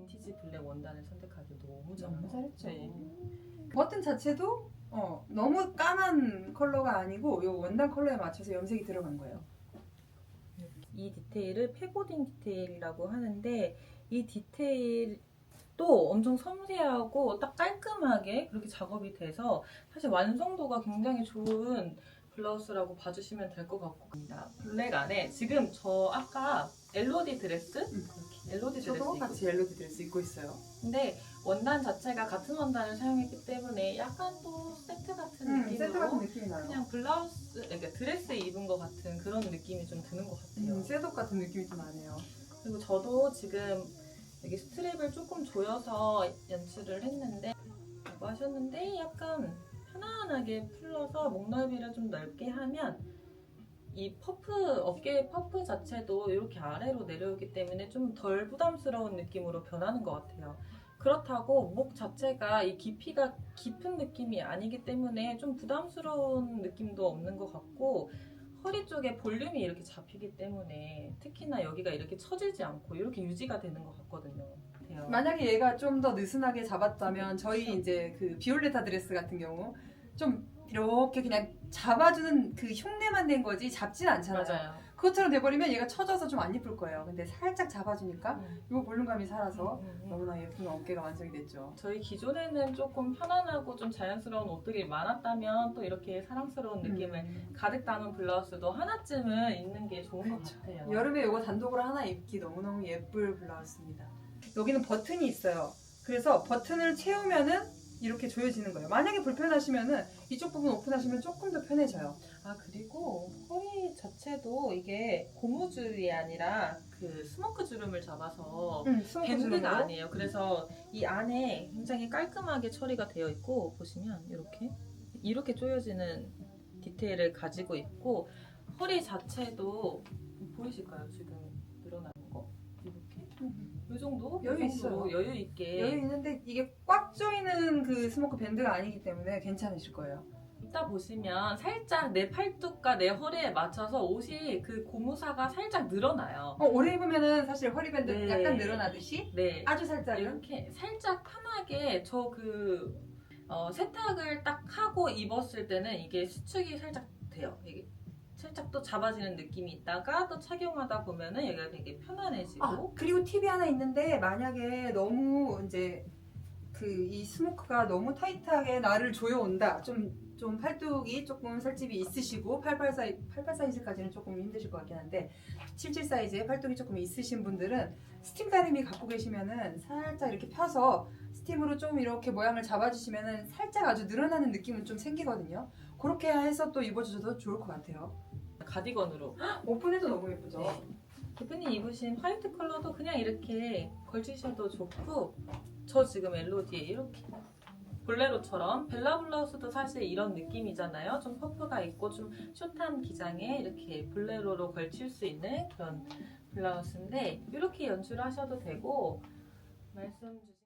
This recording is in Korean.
빈티지 블랙 원단을 선택하기 너무 잘 너무 잘했죠. 네. 버튼 자체도 어, 너무 까만 컬러가 아니고 요 원단 컬러에 맞춰서 염색이 들어간 거예요. 이 디테일을 페고딩 디테일이라고 하는데 이 디테일도 엄청 섬세하고 딱 깔끔하게 그렇게 작업이 돼서 사실 완성도가 굉장히 좋은 블라우스라고 봐주시면 될 것 같습니다. 블랙 안에 지금 저 아까 엘로디 드레스 음. 엘로디 드레스 저도 입고 같이 옐로디 드레스 입고 있어요. 근데 원단 자체가 같은 원단을 사용했기 때문에 약간 또 세트 같은 음, 느낌으로 세트 같은 느낌이 나요. 그냥 블라우스, 그러니까 드레스 입은 것 같은 그런 느낌이 좀 드는 것 같아요. 음, 셋업 같은 느낌이 좀 나네요. 그리고 저도 지금 여기 스트랩을 조금 조여서 연출을 했는데 라고 하셨는데 약간 편안하게 풀러서 목 넓이를 좀 넓게 하면 이 퍼프 어깨 퍼프 자체도 이렇게 아래로 내려오기 때문에 좀 덜 부담스러운 느낌으로 변하는 것 같아요. 그렇다고 목 자체가 이 깊이가 깊은 느낌이 아니기 때문에 좀 부담스러운 느낌도 없는 것 같고 허리 쪽에 볼륨이 이렇게 잡히기 때문에 특히나 여기가 이렇게 처지지 않고 이렇게 유지가 되는 것 같거든요. 같아요. 만약에 얘가 좀 더 느슨하게 잡았다면 저희 이제 그 비올레타 드레스 같은 경우 좀 이렇게 그냥 잡아주는 그 흉내만 낸 거지 잡진 않잖아요. 맞아요. 그것처럼 돼버리면 얘가 처져서 좀 안 예쁠 거예요. 근데 살짝 잡아주니까 음, 이 볼륨감이 살아서 음, 음. 너무나 예쁜 어깨가 완성이 됐죠. 저희 기존에는 조금 편안하고 좀 자연스러운 옷들이 많았다면 또 이렇게 사랑스러운 느낌을 음. 가득 담은 블라우스도 하나쯤은 있는 게 좋은 것 그렇죠. 같아요. 여름에 이거 단독으로 하나 입기 너무너무 예쁠 블라우스입니다. 여기는 버튼이 있어요. 그래서 버튼을 채우면은 이렇게 조여지는 거예요. 만약에 불편하시면은 이쪽 부분 오픈하시면 조금 더 편해져요. 아 그리고 허리 자체도 이게 고무줄이 아니라 그 스모크 주름을 잡아서 음, 밴드가. 아니에요. 그래서 이 안에 굉장히 깔끔하게 처리가 되어 있고 보시면 이렇게 이렇게 조여지는 디테일을 가지고 있고 허리 자체도 보이실까요? 지금 늘어나는 거 이렇게 이 정도 여유 이 정도 있어요. 여유 있게 여기 있는데 이게 꽉 조이는 그 스모크 밴드가 아니기 때문에 괜찮으실 거예요. 이따 보시면 살짝 내 팔뚝과 내 허리에 맞춰서 옷이 그 고무사가 살짝 늘어나요. 어, 오래 입으면은 사실 허리 밴드 네. 약간 늘어나듯이 네. 아주 살짝은 이렇게 살짝 편하게 저그 세탁을 딱 하고 입었을 때는 이게 수축이 살짝 돼요. 이게 살짝 또 잡아지는 느낌이 있다가 또 착용하다 보면은 여기가 되게 편안해지고 아, 그리고 팁이 하나 있는데 만약에 너무 이제 그 이 스모크가 너무 타이트하게 나를 조여온다. 좀, 좀 팔뚝이 조금 살집이 있으시고 88 사이, 88 사이즈까지는 조금 힘드실 것 같긴 한데 77 사이즈에 팔뚝이 조금 있으신 분들은 스팀 다리미 갖고 계시면은 살짝 이렇게 펴서 스팀으로 좀 이렇게 모양을 잡아주시면은 살짝 아주 늘어나는 느낌은 좀 생기거든요. 그렇게 해서 또 입어주셔도 좋을 것 같아요. 가디건으로 오픈해도 너무 예쁘죠? 네. 대표님 입으신 화이트 컬러도 그냥 이렇게 걸치셔도 좋고 저 지금 엘로디에 이렇게 볼레로처럼 벨라 블라우스도 사실 이런 느낌이잖아요. 좀 퍼프가 있고 좀 숏한 기장에 이렇게 볼레로로 걸칠 수 있는 그런 블라우스인데 이렇게 연출하셔도 되고 말씀 주신